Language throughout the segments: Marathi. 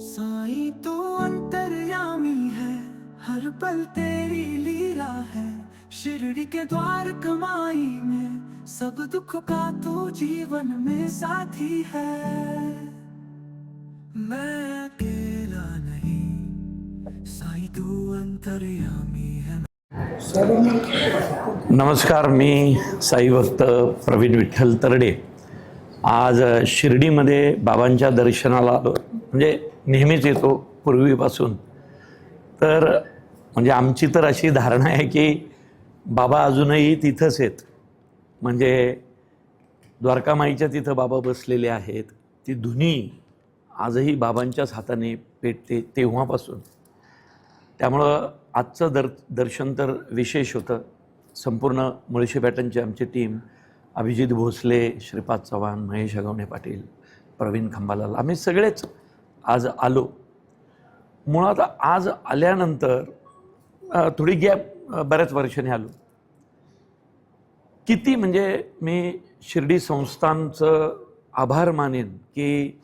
साई तो अंतर्यामी है। हर पल तेरी लीला है। शिरडी के द्वार कमाई में सब दुख का तो जीवन में साथी है। मैं अकेला नहीं। साई तो अंतर्यामी है। नमस्कार मी साई भक्त प्रवीण विठ्ठल तरडे. आज शिर्डीमध्ये बाबांच्या दर्शनाला आलो. म्हणजे नेहमीच येतो पूर्वीपासून. तर म्हणजे आमची तर अशी धारणा आहे की बाबा अजूनही तिथंच आहेत. म्हणजे द्वारकामाईच्या तिथं बाबा बसलेले आहेत. ती धुनी आजही बाबांच्याच हाताने पेटते तेव्हापासून. त्यामुळं आजचं दर दर्शन तर विशेष होतं. संपूर्ण मुळशी पॅटर्नची आमची टीम अभिजित भोसले श्रीपाद चव्हाण महेश अगवणे पाटील प्रवीण खंबालाल आम्ही सगळेच आज आलो. मुळात आज आल्यानंतर थोडी गॅप बऱ्याच वर्षांनी आलो. किती म्हणजे मी शिर्डी संस्थांचं आभार मानेन की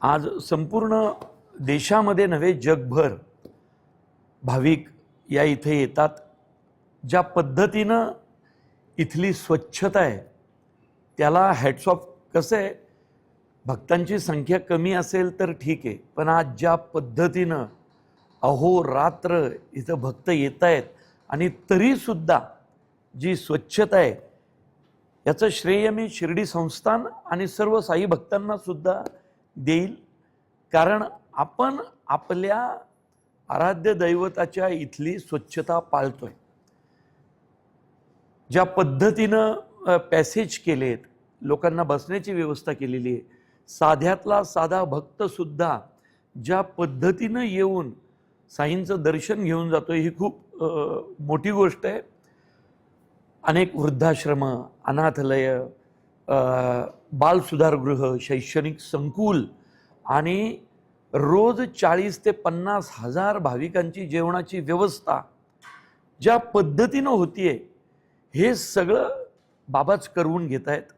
आज संपूर्ण देशामध्ये नव्हे जगभर भाविक या इथे येतात ज्या पद्धतीनं इथली स्वच्छता आहे त्याला हॅट्स ऑफ कसं आहे? भक्तांची संख्या कमी असेल तर ठीक आहे पण आज ज्या पद्धतीनं अहोरात्र इथं भक्त येत आहेत आणि तरीसुद्धा जी स्वच्छता आहे याचं श्रेय मी शिर्डी संस्थान आणि सर्व साई भक्तांना सुद्धा देईल. कारण आपण आपल्या आराध्य दैवताच्या इथली स्वच्छता पाळतोय. ज्या पद्धतीनं पॅसेज केलेत लोकांना बसण्याची व्यवस्था केलेली आहे साध्यातला साधा भक्तसुद्धा ज्या पद्धतीनं येऊन साईंचं दर्शन घेऊन जातो ही खूप मोठी गोष्ट आहे. अनेक वृद्धाश्रम अनाथलय बालसुधारगृह शैक्षणिक संकुल आणि रोज चाळीस ते पन्नास हजार भाविकांची जेवणाची व्यवस्था ज्या पद्धतीनं होतीये हे सगळं बाबाच करवून घेत आहेत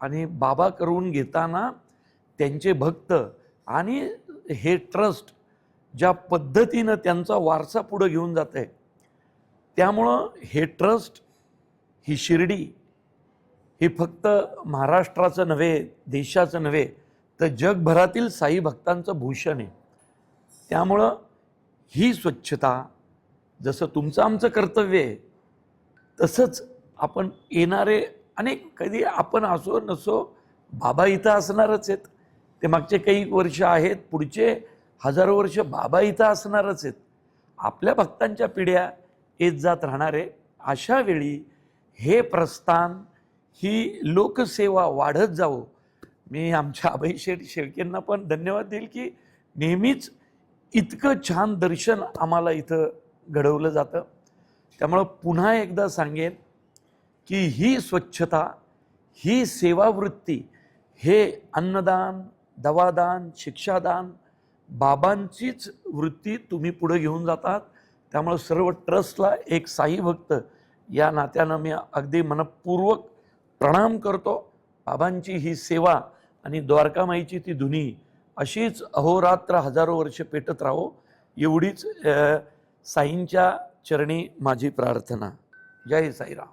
आणि बाबा करवून घेताना त्यांचे भक्त आणि हे ट्रस्ट ज्या पद्धतीनं त्यांचा वारसा पुढं घेऊन जात आहे त्यामुळं हे ट्रस्ट ही शिर्डी हे फक्त महाराष्ट्राचं नव्हे देशाचं नव्हे तर जगभरातील साई भक्तांचं भूषण आहे. त्यामुळं ही स्वच्छता जसं तुमचं आमचं कर्तव्य आहे तसंच आपण येणारे अनेक कधी आपण असो नसो बाबा इथं असणारच आहेत. ते मागचे काही वर्ष आहेत पुढचे हजारो वर्ष बाबा इथं असणारच आहेत. आपल्या भक्तांच्या पिढ्या येत जात राहणार आहे. अशा वेळी हे प्रस्थान ही लोकसेवा वाढत जावो. मी आमच्या अभय शेठ शेळकेंना पण धन्यवाद देईल की नेहमीच इतकं छान दर्शन आम्हाला इथं घडवलं जातं. त्यामुळं पुन्हा एकदा सांगेन की ही स्वच्छता ही सेवावृत्ती हे अन्नदान दवादान शिक्षादान बाबांचीच वृत्ती तुम्ही पुढे घेऊन जातात. त्यामुळं सर्व ट्रस्टला एक साई भक्त या नात्यानं मी अगदी मनपूर्वक प्रणाम करतो. बाबांची ही सेवा आणि द्वारकामाईची ती धुनी अशीच अहोरात्र हजारो वर्ष पेटत राहो. एवढीच साईंच्या चरणी माझी प्रार्थना. जय साईराम.